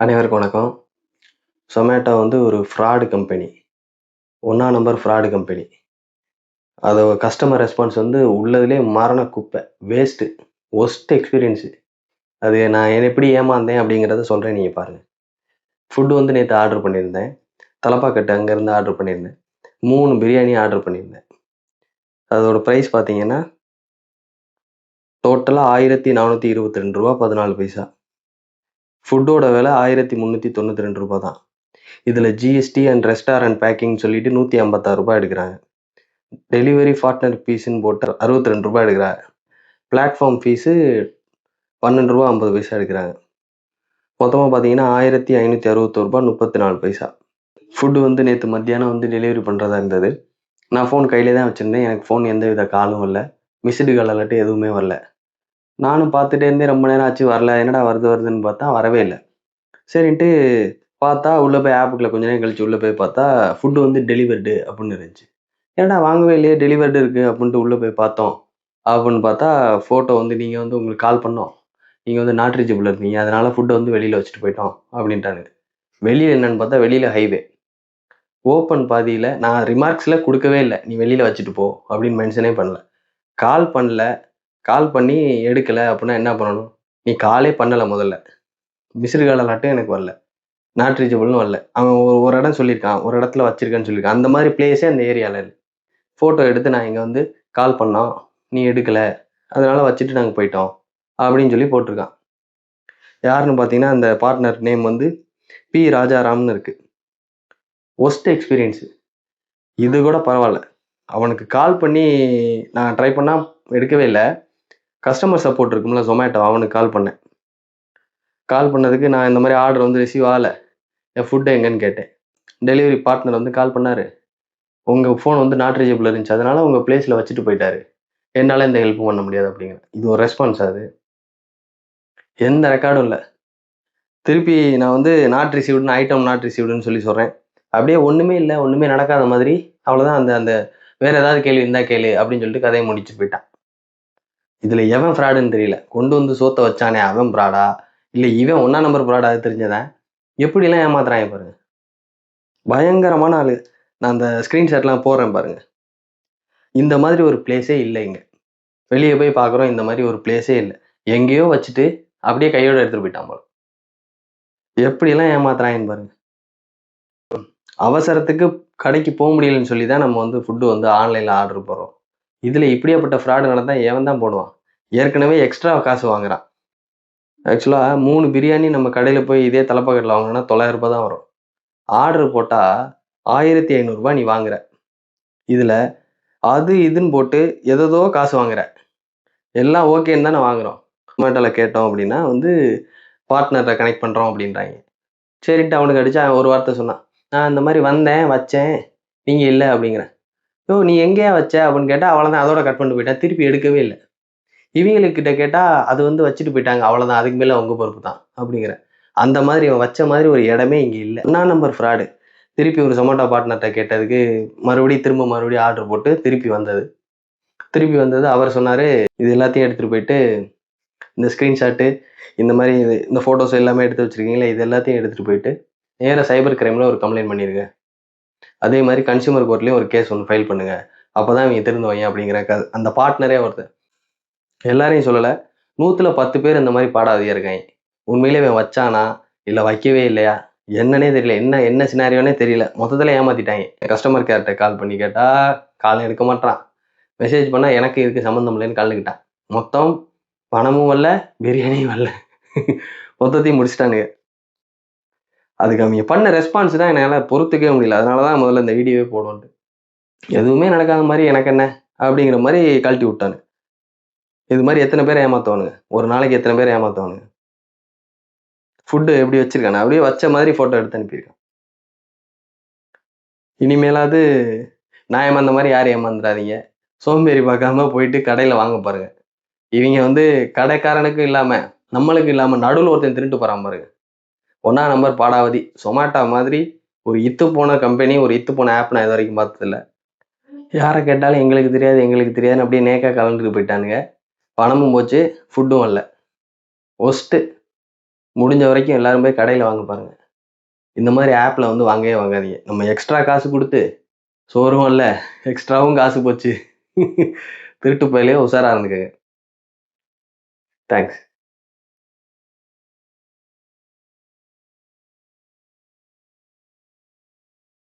அனைவருக்கும் வணக்கம். சொமேட்டோ வந்து ஒரு ஃப்ராடு கம்பெனி ஒன்றா நம்பர் ஃப்ராடு கம்பெனி அது கஸ்டமர் ரெஸ்பான்ஸ் வந்து உள்ளதுலேயே மரண குப்பை. வேஸ்ட்டு ஒஸ்ட் எக்ஸ்பீரியன்ஸு அது நான் எப்படி ஏமாந்தேன் அப்படிங்கிறத சொல்கிறேன் நீங்கள் பாருங்கள் ஃபுட்டு வந்து நேற்று ஆர்டர் பண்ணியிருந்தேன். தலப்பாக்கட்டு அங்கேருந்து ஆர்டர் பண்ணியிருந்தேன். மூணு பிரியாணி ஆர்டர் பண்ணியிருந்தேன். அதோடய ப்ரைஸ் பார்த்தீங்கன்னா டோட்டலாக ஆயிரத்தி நானூற்றி இருபத்தி ரெண்டு ரூபா பதினாலு பைசா. ஃபுட்டோட விலை ஆயிரத்தி முந்நூற்றி தொண்ணூற்றி ரெண்டு ரூபா தான். இதில் ஜிஎஸ்டி அண்ட் ரெஸ்டாரண்ட் பேக்கிங் சொல்லிட்டு நூற்றி ஐம்பத்தாறு ரூபாய் எடுக்கிறாங்க. டெலிவரி பார்ட்னர் ஃபீஸுன்னு போட்டு அறுபத்தி ரெண்டு ரூபாய் எடுக்கிறாங்க. பிளாட்ஃபார்ம் ஃபீஸு பன்னெண்டு ரூபா ஐம்பது பைசா எடுக்கிறாங்க. மொத்தமாக பார்த்தீங்கன்னா ஆயிரத்தி ஐநூற்றி அறுபத்தோரு ரூபா முப்பத்தி நாலு பைசா. ஃபுட்டு வந்து நேற்று மத்தியானம் வந்து டெலிவரி பண்ணுறதா இருந்தது. நான் ஃபோன் கையிலே தான் வச்சுருந்தேன். எனக்கு ஃபோன் எந்த வித காலும் இல்லை மிஸ்டு கால் அலர்ட்டு எதுவுமே வரல. நானும் பார்த்துட்டே இருந்தேன் ரொம்ப நேரம் ஆச்சு வரல. என்னடா வருது வருதுன்னு பார்த்தா வரவே இல்லை. சரின்ட்டு பார்த்தா உள்ளே போய் ஆப்புக்குள்ள கொஞ்ச நேரம் கழிச்சு உள்ளே போய் பார்த்தா ஃபுட்டு வந்து டெலிவர்டு அப்படின்னு இருந்துச்சு. ஏன்னா வாங்கவே இல்லையே டெலிவர்டு இருக்குது அப்படின்ட்டு உள்ளே போய் பார்த்தோம். அப்படின்னு பார்த்தா ஃபோட்டோ வந்து நீங்கள் வந்து உங்களுக்கு கால் பண்ணோம். நீங்கள் வந்து நாட் ரீச்சபிள் இருந்தீங்க அதனால் ஃபுட்டை வந்து வெளியில் வச்சுட்டு போயிட்டோம் அப்படின்ட்டாங்க வெளியில் என்னன்னு பார்த்தா வெளியில் ஹைவே ஓப்பன் பாதியில் நான் ரிமார்க்ஸில் கொடுக்கவே இல்லை. நீ வெளியில் வச்சுட்டு போ அப்படின்னு மென்ஷனே பண்ணல. கால் பண்ணல. கால் பண்ணி எடுக்கலை அப்படின்னா என்ன பண்ணணும்? நீ காலே பண்ணலை முதல்ல. மிஸ்டு கால் அலாட்டும் எனக்கு வரல. நாட் ரீச்சபிள்னு வரல. அவன் ஒரு ஒரு இடம் சொல்லியிருக்கான். ஒரு இடத்துல வச்சிருக்கேன்னு சொல்லியிருக்கான். அந்த மாதிரி பிளேஸே அந்த ஏரியாவில் இல்லை. ஃபோட்டோ எடுத்து நான் இங்கே வந்து கால் பண்ணோம் நீ எடுக்கலை. அதனால் வச்சுட்டு நாங்கள் போயிட்டோம். அப்படின்னு சொல்லி போட்டிருக்கான். யாருன்னு பார்த்தீங்கன்னா அந்த பார்ட்னர் நேம் வந்து பி ராஜாராம்னு இருக்குது ஒஸ்ட் எக்ஸ்பீரியன்ஸு இது கூட பரவாயில்ல. அவனுக்கு கால் பண்ணி நான் ட்ரை பண்ணால் எடுக்கவே இல்லை. கஸ்டமர் சப்போர்ட் இருக்கும்ல ஜொமேட்டோ அவனுக்கு கால் பண்ணேன். கால் பண்ணதுக்கு நான் இந்த மாதிரி ஆர்டர் வந்து ரிசீவ் ஆகலை. என் ஃபுட்டு எங்கன்னு கேட்டேன். டெலிவரி பார்ட்னர் வந்து கால் பண்ணார். உங்கள் ஃபோன் வந்து நாட் ரீச்சபிள் இருந்துச்சு. அதனால் உங்கள் பிளேஸில் வச்சுட்டு போயிட்டாரு. என்னால் இந்த ஹெல்ப்பும் பண்ண முடியாது அப்படிங்கிற. இது ஒரு ரெஸ்பான்ஸ் அது. எந்த ரெக்கார்டும் இல்லை. திருப்பி நான் வந்து நாட் ரிசீவ்டுன்னு ஐட்டம் நாட் ரிசீவ்டுன்னு சொல்லி சொல்கிறேன் அப்படியே ஒன்றுமே இல்லை ஒன்றுமே நடக்காத மாதிரி அவ்வளோதான் அந்த அந்த வேறு ஏதாவது கேள்வி இருந்தால் கேளு அப்படின்னு சொல்லிட்டு கதையை முடிச்சுட்டு போயிட்டான். இதில் எவன் ஃப்ராடுன்னு தெரியல. கொண்டு வந்து சோத்தை வச்சானே அவன் ஃப்ராடா இல்லை இவன் ஒன்றா நம்பர் ஃப்ராடா அது தெரிஞ்சதா? எப்படிலாம் ஏமாத்துறாங்க பாருங்க. பயங்கரமான ஆளு. நான் அந்த ஸ்க்ரீன்ஷாட்லாம் போடுறேன் பாருங்க. இந்த மாதிரி ஒரு பிளேஸே இல்லை இங்கே. வெளியே போய் பார்க்குறோம் இந்த மாதிரி ஒரு பிளேஸே இல்லை. எங்கேயோ வச்சுட்டு அப்படியே கையோட எடுத்துட்டு போயிட்டான் போல. எப்படிலாம் ஏமாத்துறாங்கன்னு பாருங்க. அவசரத்துக்கு கடைக்கு போக முடியலன்னு சொல்லி தான் நம்ம வந்து ஃபுட்டு வந்து ஆன்லைனில் ஆர்டர் போடுறோம் இதில் இப்படியாப்பட்ட ஃப்ராடு நடந்தால் ஏவன் தான் போடுவான். ஏற்கனவே எக்ஸ்ட்ரா காசு வாங்குறான். ஆக்சுவலாக மூணு பிரியாணி நம்ம கடையில் போய் இதே தலைப்பக்கட்டில் வாங்கினா தொள்ளாயிரம் ரூபாய் தான் வரும். ஆர்டர் போட்டால் ஆயிரத்தி ஐநூறுரூபா நீ வாங்குற. இதில் அது இதுன்னு போட்டு எதோ காசு வாங்குற. எல்லாம் ஓகேன்னு தானே வாங்குறோம். ஜொமேட்டோவில் கேட்டோம் அப்படின்னா வந்து பார்ட்னரை கனெக்ட் பண்ணுறோம் அப்படின்றாங்க. சரின்ட்டு அவனுக்கு அடித்தா ஒரு வார்த்தை சொன்னான். நான் இந்த மாதிரி வந்தேன் வச்சேன். நீங்கள் இல்லை அப்படிங்கிறேன் யோ நீ எங்கேயா வச்ச? அப்படின்னு கேட்டால் அவ்வளோதான் அதோட கட் பண்ணிட்டு போயிட்டா. திருப்பி எடுக்கவே இல்லை. இவங்களுக்கிட்ட கேட்டால் அது வந்து வச்சுட்டு போயிட்டாங்க. அவ்வளோதான் அதுக்கு மேலே உங்கள் பொறுப்பு தான் அப்படிங்கிற. அந்த மாதிரி இவன் வச்ச மாதிரி ஒரு இடமே இங்கே இல்லை. ஒன்றா நம்பர் ஃப்ராடு திருப்பி ஒரு சொமேட்டோ பார்ட்னர்கிட்ட கேட்டதுக்கு மறுபடியும் திரும்ப மறுபடியும் ஆர்டர் போட்டு திருப்பி வந்தது. திருப்பி வந்தது அவர் சொன்னார் இது எல்லாத்தையும் எடுத்துகிட்டு போயிட்டு இந்த ஸ்க்ரீன்ஷாட்டு இந்த மாதிரி இது இந்த ஃபோட்டோஸ் எல்லாமே எடுத்து வச்சுருக்கீங்களே இது எல்லாத்தையும் எடுத்துகிட்டு போயிட்டு நேராக சைபர் கிரைமில் ஒரு கம்ப்ளைண்ட் பண்ணியிருக்கேன் அதே மாதிரி கன்சியூமர் கோர்ட்லேயும் ஒரு கேஸ் ஒன்று ஃபைல் பண்ணுங்க. அப்போ தான் இவங்க திருந்து வைங்க அப்படிங்கிற க அந்த பார்ட்னரே ஒருத்தர் எல்லாரையும் சொல்லலை. நூற்றில் பத்து பேர் இந்த மாதிரி பாடாதியாக இருக்காங்க. உண்மையிலே இவன் வச்சானா? இல்லை வைக்கவே இல்லையா? என்னன்னே தெரியல. என்ன என்ன சினாரியோனே தெரியல. மொத்தத்தில் ஏமாத்திட்டாங்க. கஸ்டமர் கேர்கிட்ட கால் பண்ணி கேட்டால் காலம் எடுக்க மாட்டான் மெசேஜ் பண்ணால் எனக்கு இதுக்கு சம்மந்தம் இல்லைன்னு கலந்துக்கிட்டான் மொத்தம் பணமும் வரல பிரியாணியும் வரல. மொத்தத்தையும் முடிச்சிட்டானுங்க. அதுக்கு அவங்க பண்ண ரெஸ்பான்ஸ் தான் என்னால் பொறுத்துக்கவே முடியல. அதனால தான் முதல்ல இந்த வீடியோவே போடுவோன்ட்டு. எதுவுமே நடக்காத மாதிரி எனக்கு என்ன? அப்படிங்கிற மாதிரி கழட்டி விட்டானு. இது மாதிரி எத்தனை பேர் ஏமாத்துவானுங்க? ஒரு நாளைக்கு எத்தனை பேர் ஏமாத்துவானுங்க? ஃபுட்டு எப்படி வச்சிருக்கானு? அப்படியே வச்ச மாதிரி ஃபோட்டோ எடுத்து அனுப்பியிருக்கான். இனிமேலாவது நான் ஏமாந்த மாதிரி யாரும் ஏமாந்துடாதீங்க சோம்பேறி பார்க்காம போயிட்டு கடையில் வாங்க பாருங்க. இவங்க வந்து கடைக்காரனுக்கும் இல்லாமல் நம்மளுக்கும் இல்லாமல் நடுவில் ஒருத்தன் திருட்டு போகிறான் பாருங்க. ஒன்றா நம்பர் பாடாவதி. சொமாட்டோ மாதிரி ஒரு இத்து போன கம்பெனி ஒரு இத்து போன ஆப் நான் இது வரைக்கும் பார்த்ததில்ல. யாரை கேட்டாலும் எங்களுக்கு தெரியாது எங்களுக்கு தெரியாதுன்னு அப்படியே நேக்காக கலந்துட்டு போயிட்டானுங்க. பணமும் போச்சு ஃபுட்டும் வரல ஒஸ்ட்டு முடிஞ்ச வரைக்கும் எல்லாரும் போய் கடையில் வாங்க பாருங்க. இந்த மாதிரி ஆப்பில் வந்து வாங்கவே வாங்காதீங்க. நம்ம எக்ஸ்ட்ரா காசு கொடுத்து சோறும் இல்லை எக்ஸ்ட்ராவும் காசு போச்சு. திருட்டு பயிலே உஷாராக இருந்துக்கங்க. தேங்க்ஸ்